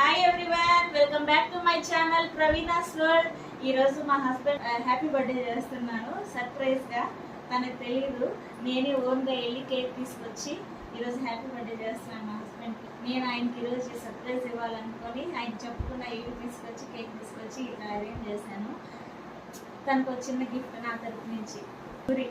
Hi everyone welcome back to my channel Praveena's world ఈరోజు మా husband happy birthday చేస్తున్నాను సర్ప్రైజ్గా తనకు తెలియదు నేనే ఓన్గా వెళ్ళి కేక్ తీసుకొచ్చి ఈరోజు హ్యాపీ బర్త్డే చేస్తున్నాను మా హస్బెండ్కి నేను ఆయనకి ఈరోజు సర్ప్రైజ్ ఇవ్వాలనుకొని ఆయన చెప్పుకున్న ఇల్లు తీసుకొచ్చి కేక్ తీసుకొచ్చి ఇలా అరేంజ్ చేశాను. తనకు వచ్చిన చిన్న గిఫ్ట్ నా తరపు నుంచి. గురి